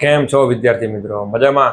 કેમ છો વિદ્યાર્થી મિત્રો? મજામાં?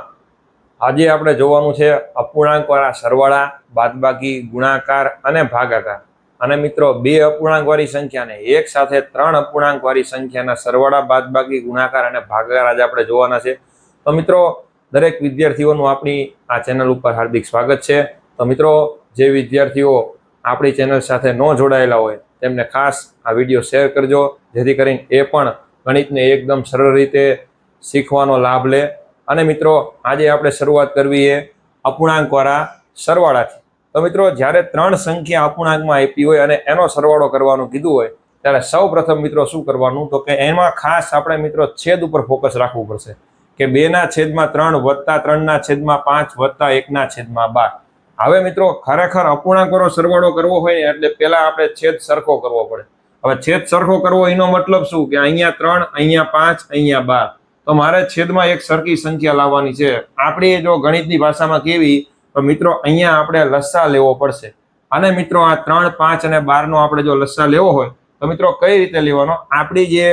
આજે આપણે જોવાનું છે અપૂર્ણાંકવાળા સરવાળા, બાદબાકી, ગુણાકાર અને ભાગાકાર. અને મિત્રો, બે અપૂર્ણાંકવાળી સંખ્યાને એક સાથે ત્રણ અપૂર્ણાંકવાળી સંખ્યાના સરવાળા, બાદબાકી, ગુણાકાર અને ભાગાકાર આજે આપણે જોવાના છે. તો મિત્રો, દરેક વિદ્યાર્થીઓનું આપણી આ ચેનલ ઉપર હાર્દિક સ્વાગત છે. તો મિત્રો, જે વિદ્યાર્થીઓ આપણી ચેનલ સાથે ન જોડાયેલા હોય, તેમને ખાસ આ વીડિયો શેર કરજો, જેથી કરીને એ પણ ગણિતને એકદમ સરળ રીતે શીખવાનો લાભ લે. અને મિત્રો, આજે આપણે શરૂઆત કરવી એ અપૂર્ણાંકવાળા સરવાળાથી. તો મિત્રો, જ્યારે ત્રણ સંખ્યા અપૂર્ણાંકમાં આપી હોય અને એનો સરવાળો કરવાનું કીધું હોય, ત્યારે સૌ મિત્રો શું કરવાનું? તો કે એમાં ખાસ આપણે મિત્રો છેદ ઉપર ફોકસ રાખવું પડશે. કે બેના છેદમાં ત્રણ વત્તા ત્રણના છેદમાં પાંચ વત્તા એકના છેદમાં બાર. હવે મિત્રો, ખરેખર અપૂર્ણાંકોનો સરવાળો કરવો હોય એટલે પહેલાં આપણે છેદ સરખો કરવો પડે. હવે છેદ સરખો કરવો એનો મતલબ શું? કે અહીંયા ત્રણ, અહીંયા પાંચ, અહીંયા બાર. તો મારે છેદમાં એક સરખી સંખ્યા લાવવાની છે. આપણી જો ગણિતની ભાષામાં કેવી, તો મિત્રો અહીંયા આપણે લસ્સા લેવો પડશે. અને મિત્રો આ ત્રણ, પાંચ અને બારનો આપણે જો લસ્સા લેવો હોય, તો મિત્રો કઈ રીતે લેવાનો? આપણી જે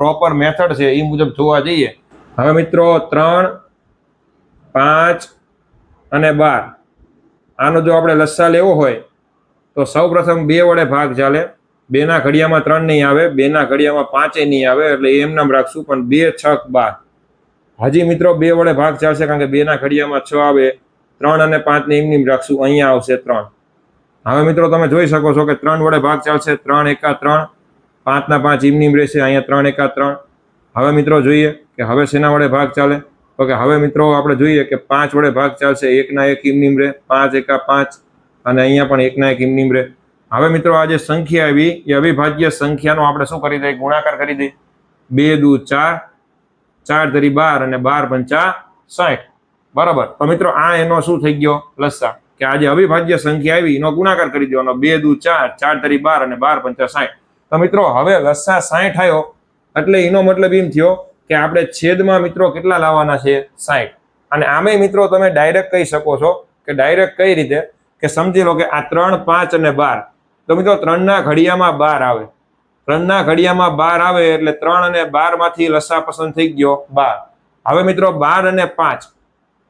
પ્રોપર મેથડ છે એ મુજબ જોવા જઈએ. હવે મિત્રો ત્રણ, પાંચ અને બાર. આનો જો આપણે લસ્સા લેવો હોય, તો સૌ પ્રથમ બે વડે ભાગ ચાલે. બેના ઘડિયામાં ત્રણ નહીં આવે, બેના ઘડિયામાં પાંચે નહીં આવે, એટલે એમ નામ રાખશું, પણ બે છક બાર. હજી મિત્રો, બે વડે ભાગ ચાલશે, કારણ કે બેના ઘડિયામાં છ આવે, ત્રણ અને પાંચને એમ નીમ રાખશું, અહીંયા આવશે ત્રણ. હવે મિત્રો, તમે જોઈ શકો છો કે ત્રણ વડે ભાગ ચાલશે, ત્રણ એકા ત્રણ, પાંચના પાંચ ઇમનીમ રહેશે, અહીંયા ત્રણ એકા ત્રણ. હવે મિત્રો, જોઈએ કે હવે શેના વડે ભાગ ચાલે? તો કે હવે મિત્રો, આપણે જોઈએ કે પાંચ વડે ભાગ ચાલશે, એકના એક ઇમનીમ રહે, પાંચ એકા પાંચ, અને અહીંયા પણ એકના એક ઇમનીમ રહે. હવે મિત્રો આ જે સંખ્યા આવી, એ અવિભાજ્ય સંખ્યાનો આપણે શું કરી દઈએ? ગુણાકાર કરી દઈએ. બે, દુ, ચાર. ચાર તરી બાર અને બાર પંચા સાઠ. બરાબર? તો મિત્રો આ એનો શું થઈ ગયો? લસ્સા કે આ જે અવિભાજ્ય સંખ્યા આવી, એનો ગુણાકાર કરી દેવાનો. બે, દુ, ચાર. ચાર તરી બાર અને બાર પંચા સાઠ. તો મિત્રો હવે લસ્સા સાઠ આવ્યો એટલે એનો મતલબ એમ થયો કે આપણે છેદમાં મિત્રો કેટલા લાવવાના છે? સાઠ. અને આમે મિત્રો તમે ડાયરેક્ટ કહી શકો છો કે ડાયરેક્ટ કઈ રીતે? કે સમજી લો કે આ ત્રણ, પાંચ અને બાર તો મિત્રો ત્રણના ઘડિયામાં બાર આવે. ત્રણના ઘડિયામાં બાર આવે એટલે ત્રણ અને બારમાંથી લસા પસંદ થઈ ગયો બાર. હવે મિત્રો બાર અને પાંચ.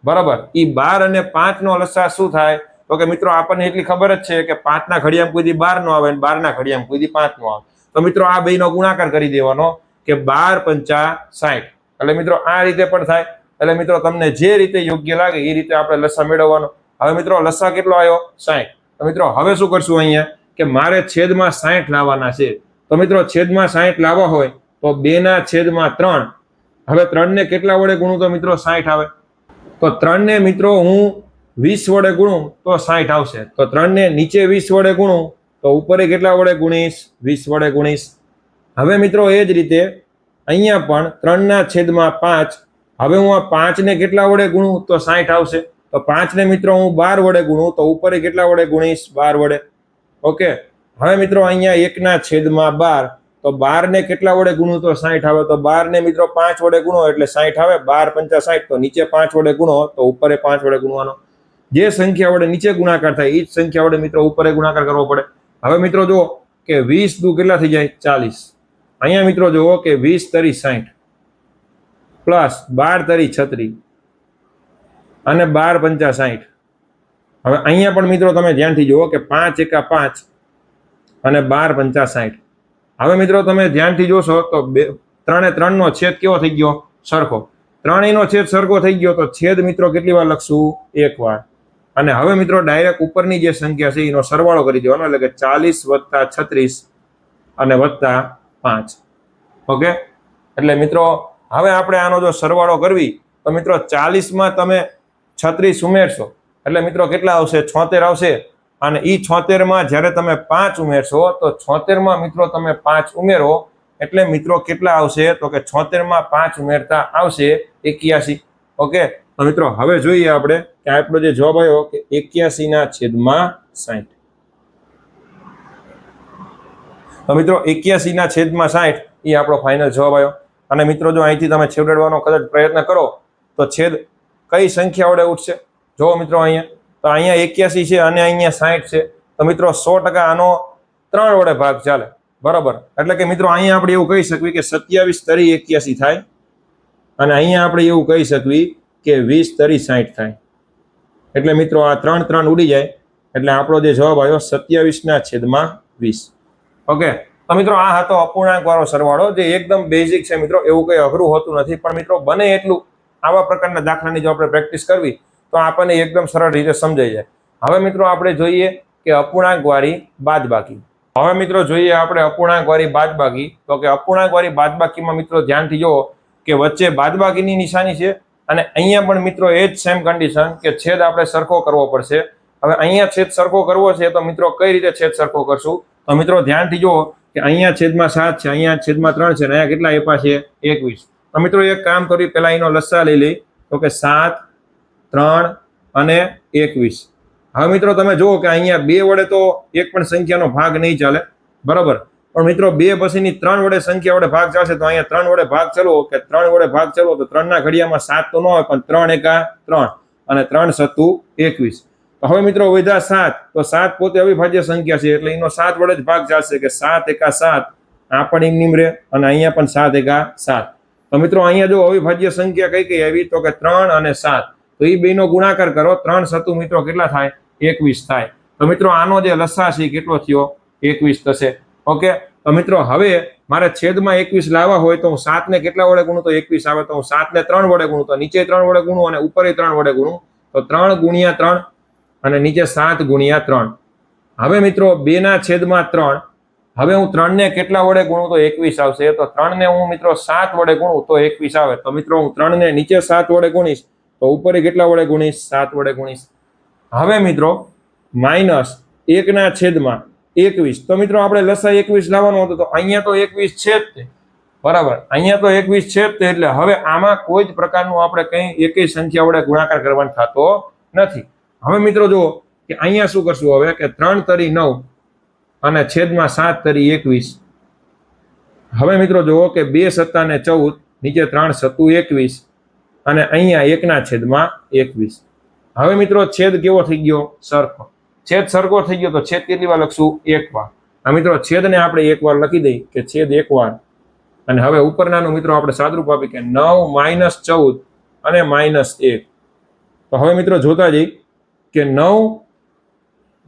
બરાબર? એ બાર અને પાંચ નો લસા શું થાય? તો કે મિત્રો આપણને એટલી ખબર જ છે કે પાંચના ઘડિયામાં કોઈ દી બાર નો આવે બારના ઘડિયામાં કોઈ પાંચ નો આવે. તો મિત્રો આ બેનો ગુણાકાર કરી દેવાનો કે બાર પંચા સાઠ એટલે મિત્રો આ રીતે પણ થાય. એટલે મિત્રો તમને જે રીતે યોગ્ય લાગે એ રીતે આપણે લસા મેળવવાનો. હવે મિત્રો લસા કેટલો આવ્યો? સાઠ તો મિત્રો હવે શું કરશું અહીંયા? કે મારે છેદમાં સાઠ લાવવાના છે. તો મિત્રો, છેદમાં સાઠ લાવવા હોય તો બેના છેદમાં ત્રણ. હવે ત્રણને કેટલા વડે ગુણું તો મિત્રો સાઠ આવે? તો ત્રણને મિત્રો હું વીસ વડે ગુણું તો સાઠ આવશે. તો ત્રણને નીચે વીસ વડે ગુણું તો ઉપરે કેટલા વડે ગુણીશ? વીસ વડે ગુણીશ. હવે મિત્રો, એ જ રીતે અહીંયા પણ ત્રણના છેદમાં પાંચ. હવે હું આ પાંચને કેટલા વડે ગુણું તો સાઠ આવશે? તો પાંચને મિત્રો હું બાર વડે ગુણું તો ઉપરે કેટલા વડે ગુણીશ? બાર વડે. ઓકે. હવે મિત્રો, અહીંયા એકના છેદમાં બાર. તો બારને કેટલા વડે ગુણો તો સાઠ આવે? તો બારને મિત્રો પાંચ વડે ગુણો એટલે સાઠ આવે, બાર પંચા સાઠ તો નીચે પાંચ વડે ગુણો, તો ઉપરે પાંચ વડે ગુણવાનો. જે સંખ્યા વડે નીચે ગુણાકાર થાય એ જ સંખ્યા વડે મિત્રો ઉપરે ગુણાકાર કરવો પડે. હવે મિત્રો જુઓ કે વીસ દુ કેટલા થઈ જાય? ચાલીસ. અહીંયા મિત્રો જુઓ કે વીસ તરી સાઠ પ્લસ બાર તરી છત્રી. અને બાર પંચા સાઠ હવે અહીંયા પણ મિત્રો તમે ધ્યાનથી જુઓ કે પાંચ એકા પાંચ અને બાર પંચા સાઠ. હવે મિત્રો તમે ધ્યાનથી જોશો તો બે, ત્રણે ત્રણનો છેદ કેવો થઈ ગયો? સરખો. ત્રણેયનો છેદ સરખો થઈ ગયો તો છેદ મિત્રો કેટલી વાર લખશું? એક વાર. અને હવે મિત્રો ડાયરેક્ટ ઉપરની જે સંખ્યા છે એનો સરવાળો કરી દેવાનો એટલે કે ચાલીસ વત્તા છત્રીસ અને વત્તા પાંચ. ઓકે? એટલે મિત્રો હવે આપણે આનો જો સરવાળો કરવી, તો મિત્રો ચાલીસમાં તમે છત્રીસ ઉમેરશો. એટલે મિત્રો કેટલા આવશે? છોતેર આવશે. અને એ છોતેરમાં જ્યારે તમે પાંચ ઉમેરશો, તો છોતેરમાં મિત્રો તમે પાંચ ઉમેરો. એટલે મિત્રો કેટલા આવશે? તો કે છોતેરમાં પાંચ ઉમેરતા આવશે એક્યાસી. ઓકે? તો મિત્રો હવે જોઈએ આપણે કે આપણો જે જવાબ આવ્યો કે એક્યાસીના છેદમાં સાઠ તો મિત્રો એક્યાસીના છેદમાં સાઠ એ આપણો ફાઇનલ જવાબ આવ્યો. અને મિત્રો જો અહીંથી તમે છેવડાવવાનો કદાચ પ્રયત્ન કરો, તો છેદ કઈ સંખ્યા વડે ઉઠશે? જુઓ મિત્રો અહીંયા, તો અહીંયા એક્યાસી છે અને અહીંયા સાઠ છે. તો મિત્રો સો ટકા આનો ત્રણ વડે ભાગ ચાલે. બરાબર? એટલે કે મિત્રો અહીંયા આપણે એવું કહી શકીએ કે સત્યાવીસ તરી એક્યાસી થાય અને અહીંયા આપણે એવું કહી શકવી કે વીસ તરી સાઠ થાય. એટલે મિત્રો આ ત્રણ ત્રણ ઉડી જાય. એટલે આપણો જે જવાબ આવ્યો સત્યાવીસના છેદમાં વીસ. ઓકે? તો મિત્રો આ હતો અપૂર્ણાંક વાળો સરવાળો, જે એકદમ બેઝિક છે મિત્રો. એવું કંઈ અઘરું હોતું નથી. પણ મિત્રો બને એટલું આવા પ્રકારના દાખલાની જો આપણે પ્રેક્ટિસ કરવી તો આપણને એકદમ સરળ રીતે સમજાઈ જાય. હવે મિત્રો આપણે જોઈએ કે અપૂર્ણાંકવાળી બાદબાકી. હવે મિત્રો જોઈએ આપણે અપૂર્ણાંકવાળી બાદબાકી. તો કે અપૂર્ણાંકવાળી બાદબાકીમાં મિત્રો ધ્યાનથી જુઓ કે વચ્ચે બાદબાકીની નિશાની છે અને અહીંયા પણ મિત્રો એ જ સેમ કન્ડિશન કે છેદ આપણે સરખો કરવો પડશે. હવે અહીંયા છેદ સરખો કરવો છે તો મિત્રો કઈ રીતે છેદ સરખો કરશું? તો મિત્રો ધ્યાનથી જુઓ કે અહીંયા છેદમાં સાત છે, અહીંયા છેદમાં ત્રણ છે અને અહીંયા કેટલા એપા છે? એકવીસ. તો મિત્રો એક કામ કરી પહેલાં એનો લસ્સા લઈ લઈ તો કે સાત ત્રણ અને એકવીસ. હવે મિત્રો, તમે જુઓ કે અહીંયા બે વડે તો એક પણ સંખ્યાનો ભાગ નહીં ચાલે. બરાબર? પણ મિત્રો, બે પછીની ત્રણ વડે સંખ્યા વડે ભાગ ચાલશે તો અહીંયા ત્રણ વડે ભાગ ચલો કે ત્રણ વડે ભાગ ચલો તો ત્રણના ઘડિયામાં સાત તો ન હોય, પણ ત્રણ એકા ત્રણ અને ત્રણ સત્તુ એકવીસ. હવે મિત્રો, વધ્યા સાત. તો સાત પોતે અવિભાજ્ય સંખ્યા છે, એટલે એનો સાત વડે જ ભાગ ચાલશે કે સાત એકા સાત. આ પણ એમ નિમરે અને અહીંયા પણ સાત એકા સાત. તો મિત્રો, અહીંયા જો અવિભાજ્ય સંખ્યા કઈ કઈ આવી તો કે ત્રણ અને સાત. તો એ બેનો ગુણાકાર કરો, ત્રણ સતુ મિત્રો કેટલા થાય? એકવીસ થાય. તો મિત્રો આનો જે લસા છે કેટલો થયો? એકવીસ થશે. ઓકે? તો મિત્રો હવે મારે છેદમાં એકવીસ લાવવા હોય તો હું સાતને કેટલા વડે ગુણું? તો એકવીસ આવે તો હું સાતને ત્રણ વડે ગુણું. તો નીચે ત્રણ વડે ગુણું અને ઉપર ત્રણ વડે ગુણું. તો ત્રણ ગુણ્યા ત્રણ અને નીચે સાત ગુણ્યા ત્રણ. હવે મિત્રો બેના છેદમાં ત્રણ. હવે હું ત્રણને કેટલા વડે ગુણું? તો એકવીસ આવશે. તો ત્રણને હું મિત્રો સાત વડે ગુણું તો એકવીસ આવે. તો મિત્રો હું ત્રણને નીચે સાત વડે ગુણીશ. તો ઉપર કેટલા વડે ગુણીશ? સાત વડે ગુણીશ. હવે મિત્રો, માઇનસ એકના છેદમાં એકવીસ. તો મિત્રો, આપણે લસા એકવીસ લાવવાનો હતો, તો અહીંયા તો એકવીસ છે જ તે. બરાબર. અહીંયા તો એકવીસ છે જ તે, એટલે હવે આમાં કોઈ જ પ્રકારનું આપણે કંઈ એકેય સંખ્યા વડે ગુણાકાર કરવાનો થતો નથી. હવે મિત્રો, જુઓ કે અહીંયા શું કરશું હવે? કે ત્રણ તરી નવ અને છેદમાં સાત તરી એકવીસ. હવે મિત્રો, જુઓ કે બે સત્તા ને ચૌદ, નીચે ત્રણ સત્તુ એકવીસ. અને અહીંયા એકના છેદમાં એકવીસ. હવે મિત્રો, છેદ કેવો થઈ ગયો? સરખો. છેદ સરખો થઈ ગયો તો છેદ કેટલી વાર લખશું? એક વાર. આ મિત્રો, છેદને આપણે એક વાર લખી દઈએ કે છેદ એક વાર. અને હવે ઉપરનાનું મિત્રો આપણે સાદરૂપ આપી કે નવ માઇનસ ચૌદ અને માઇનસ એક. તો હવે મિત્રો, જોતા જઈ કે નવ,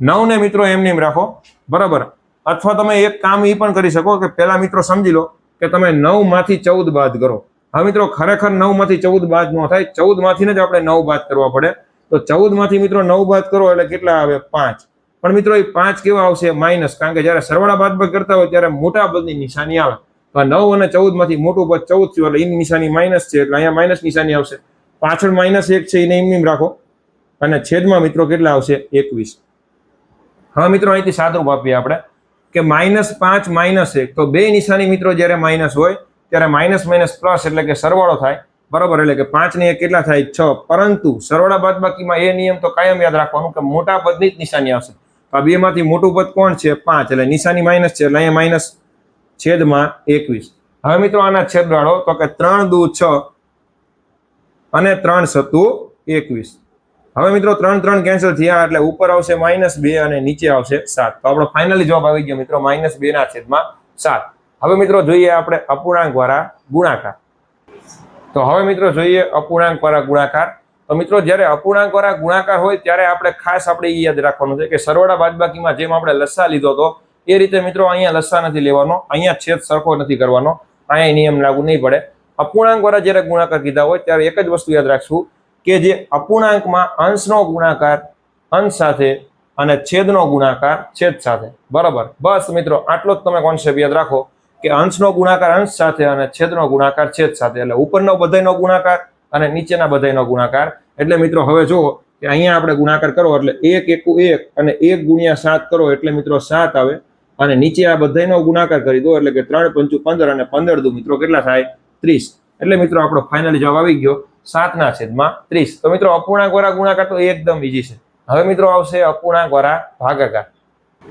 નવને મિત્રો એમનેમ રાખો. બરાબર. અથવા તમે એક કામ એ પણ કરી શકો કે પહેલાં મિત્રો સમજી લો કે તમે નવમાંથી ચૌદ બાદ કરો. હવે મિત્રો, ખરેખર નવમાંથી ચૌદ બાદ ન થાય. ચૌદમાંથી જ આપણે નવ બાદ કરવા પડે. તો ચૌદમાંથી મિત્રો નવ બાદ કરો એટલે કેટલા આવે? પાંચ. પણ મિત્રો, એ પાંચ કેવા આવશે? માઇનસ. કારણ કે જ્યારે સરવાળા બાદ કરતા હોય ત્યારે મોટા પદની નિશાની આવે. તો આ નવ અને ચૌદમાંથી મોટું પદ ચૌદ થયું એટલે એની નિશાની માઇનસ છે એટલે અહીંયા માઇનસ નિશાની આવશે. પાછળ માઇનસ એક છે, એને એમ રાખો. અને છેદમાં મિત્રો કેટલા આવશે? એકવીસ. હા મિત્રો, અહીંથી સાદરૂપ આપીએ આપણે કે માઇનસ પાંચ માઇનસ એક. તો બે નિશાની મિત્રો જ્યારે માઇનસ હોય ત્યારે માઇનસ માઇનસ પ્લસ એટલે કે સરવાળો થાય. બરોબર, એટલે કે પાંચ ને એક કેટલા થાય? છ. પરંતુ સરવાળા બાદબાકીમાં એ નિયમ તો કાયમ યાદ રાખવાનું કે મોટા પદની જ નિશાની આવશે. તો આ બેમાંથી મોટું પદ કોણ છે? પાંચ. એટલે નિશાની માઇનસ છે, એટલે અહીંયા માઇનસ છેદમાં એકવીસ. હવે મિત્રો આના છેદવાળો તો કે ત્રણ દુ છ અને ત્રણ સત્તુ એકવીસ. હવે મિત્રો ત્રણ ત્રણ કેન્સલ થયા એટલે ઉપર આવશે માઇનસ બે અને નીચે આવશે સાત. તો આપણો ફાઇનલી જવાબ આવી ગયો મિત્રો માઇનસ બે ના છેદમાં સાત. હવે મિત્રો જોઈએ આપણે અપૂર્ણાંક વાળા ગુણાકાર. તો હવે મિત્રો જોઈએ અપૂર્ણાંક વાળા ગુણાકાર. તો મિત્રો જ્યારે અપૂર્ણાંક વાળા ગુણાકાર હોય ત્યારે આપણે ખાસ આપણે એ યાદ રાખવાનું છે કે સરવાળા બાદબાકીમાં જેમ આપણે લસ્સા લીધો હતો, એ રીતે મિત્રો અહીંયા લસ્સા નથી લેવાનો, અહીંયા છેદ સરખો નથી કરવાનો, અહીંયા નિયમ લાગુ નહીં પડે. અપૂર્ણાંક વાળા જ્યારે ગુણાકાર કીધા હોય ત્યારે એક જ વસ્તુ યાદ રાખશું કે જે અપૂર્ણાંકમાં અંશનો ગુણાકાર, અંશ સાથે અને છેદનો ગુણાકાર, છેદ સાથે. બરાબર. બસ મિત્રો, આટલો જ તમે કોન્સેપ્ટ યાદ રાખો. કે અંશનો ગુણાકાર અંશ સાથે અને છેદનો ગુણાકાર છેદ સાથે. એટલે ઉપરનો બધાનો ગુણાકાર અને નીચેના બધાયનો ગુણાકાર. એટલે મિત્રો, હવે જુઓ કે અહીંયા આપણે ગુણાકાર કરો એટલે એક એકુ એક અને એક ગુણ્યા સાત કરો એટલે મિત્રો સાત આવે. અને નીચે આ બધાયનો ગુણાકાર કરી દો એટલે કે ત્રણ પંચુ પંદર અને પંદર દુ મિત્રો કેટલા થાય? ત્રીસ. એટલે મિત્રો આપણો ફાઇનલી જવાબ આવી ગયો સાતના છેદમાં ત્રીસ. તો મિત્રો અપૂર્ણાંક વાળા ગુણાકાર તો એકદમ ઈઝી છે. હવે મિત્રો આવશે અપૂર્ણાંક વાળા ભાગાકાર.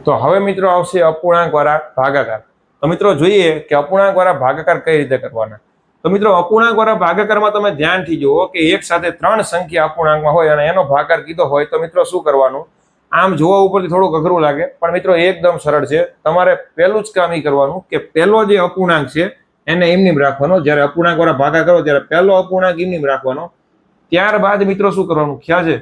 તો હવે મિત્રો આવશે અપૂર્ણાંક વાળા ભાગાકાર. તો મિત્રો જોઈએ કે અપૂર્ણાંક વાળા ભાગાકાર કઈ રીતે કરવાના? તો મિત્રો અપૂર્ણાંક વાળા ભાગાકારમાં તમે ધ્યાનથી જુઓ કે એક સાથે ત્રણ સંખ્યા અપૂર્ણાંકમાં હોય અને એનો ભાગાકાર કીધો હોય તો મિત્રો શું કરવાનું? આમ જોવા ઉપરથી થોડુંક અઘરું લાગે, પણ મિત્રો એકદમ સરળ છે. તમારે પહેલું જ કામ એ કરવાનું કે પહેલો જે અપૂર્ણાંક છે, એને એમની રાખવાનો. જ્યારે અપૂર્ણાંક વાળા ભાગા કરો, ત્યારે પહેલો અપૂર્ણાંક એમની રાખવાનો. ત્યારબાદ મિત્રો શું કરવાનું? ખ્યાલ છે?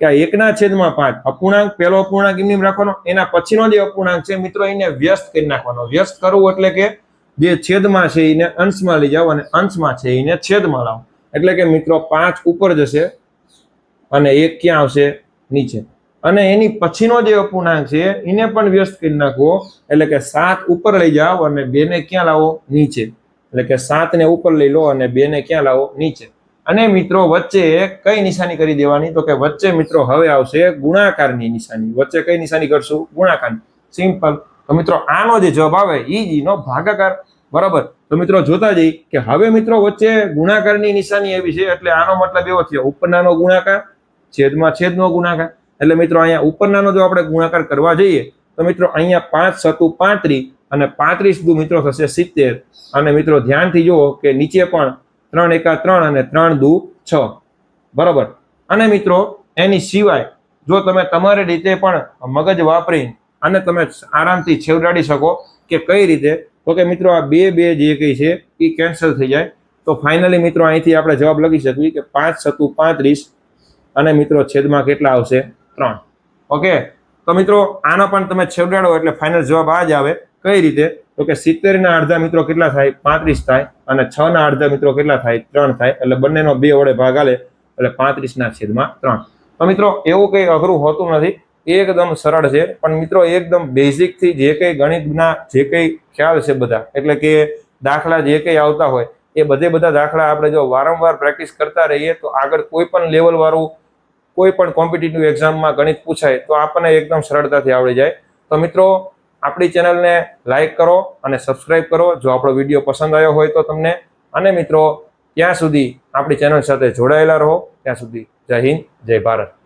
કે આ એકના છેદમાં પાંચ. અપૂર્ણાંક, પહેલો અપૂર્ણાંક એમની રાખવાનો. એના પછીનો જે અપૂર્ણાંક છે, મિત્રો, એને વ્યસ્ત કરી નાખવાનો. વ્યસ્ત કરવું એટલે કે જે છેદમાં છે એને અંશમાં લઈ જાઓ અને અંશમાં છે એને છેદમાં લાવો. એટલે કે મિત્રો, પાંચ ઉપર જશે અને એક ક્યાં આવશે? નીચે. અને એની પછીનો જે અપૂર્ણાંક છે, એને પણ વ્યસ્ત કરી નાખવો. એટલે કે સાત ઉપર લઈ જાઓ અને બેને ક્યાં લાવો? નીચે. એટલે કે સાતને ઉપર લઈ લો અને બેને ક્યાં લાવો? નીચે. અને મિત્રો વચ્ચે કઈ નિશાની કરી દેવાની? તો કે વચ્ચે મિત્રો હવે આવશે ગુણાકારની નિશાની. વચ્ચે કઈ નિશાની કરશું? ગુણાકારની. સિમ્પલ તો મિત્રો આનો જે જવાબ આવે, ઈ જ નો ભાગાકાર. બરાબર? તો મિત્રો જોતા જઈ કે હવે મિત્રો વચ્ચે ગુણાકારની નિશાની એવી છે, એટલે આનો મતલબ એવો થયો. ઉપરનાનો ગુણાકાર, છેદમાં છેદનો ગુણાકાર. એટલે મિત્રો અહીંયા ઉપરનાનો જો આપણે ગુણાકાર કરવા જઈએ, તો મિત્રો અહીંયા પાંચ સતુ પાંત્રીસ અને પાંત્રીસ દુ મિત્રો થશે સિત્તેર. અને મિત્રો ધ્યાનથી જુઓ કે નીચે પણ ત્રણ એકા ત્રણ અને ત્રણ દુ છ. બરાબર? અને મિત્રો, એની સિવાય જો તમે તમારી રીતે પણ મગજ વાપરી અને તમે આરામથી છેવડાડી શકો કે કઈ રીતે, તો કે મિત્રો આ બે બે જે કંઈ છે, એ કેન્સલ થઈ જાય. તો ફાઇનલી મિત્રો અહીંથી આપણે જવાબ લખી શકીએ કે પાંચ સતુ પાંત્રીસ અને મિત્રો છેદમાં કેટલા આવશે? ત્રણ. ઓકે? તો મિત્રો, આનો પણ તમે છેવડાડો એટલે ફાઇનલ જવાબ આ જ આવે. કઈ રીતે? તો કે સિત્તેર ના અડધા મિત્રો કેટલા થાય? પાંત્રીસ થાય. અને છ ના અડધા મિત્રો કેટલા થાય? ત્રણ થાય. એટલે બંનેનો બે વડે ભાગ આલે. એટલે પાંત્રીસ ના છેદમાં ત્રણ. તો મિત્રો, એવું કંઈ અઘરું હોતું નથી. એકદમ સરળ છે. પણ મિત્રો એકદમ બેઝિકથી જે કંઈ ગણિતના જે કંઈ ખ્યાલ છે બધા, એટલે કે દાખલા જે કંઈ આવતા હોય, એ બધે બધા દાખલા આપણે જો વારંવાર પ્રેક્ટિસ કરતા રહીએ, તો આગળ કોઈ પણ લેવલવાળું કોઈ પણ કોમ્પિટિટિવ એક્ઝામમાં ગણિત પૂછાય, તો આપણને એકદમ સરળતાથી આવડી જાય. તો મિત્રો આપણી ચેનલને લાઈક કરો અને સબસ્ક્રાઇબ કરો. જો આપણો વીડિયો પસંદ આવ્યો હોય તો તમને અને મિત્રો, ત્યાં સુધી આપણી ચેનલ સાથે જોડાયેલા રહો. ત્યાં સુધી જય હિન્દ, જય ભારત.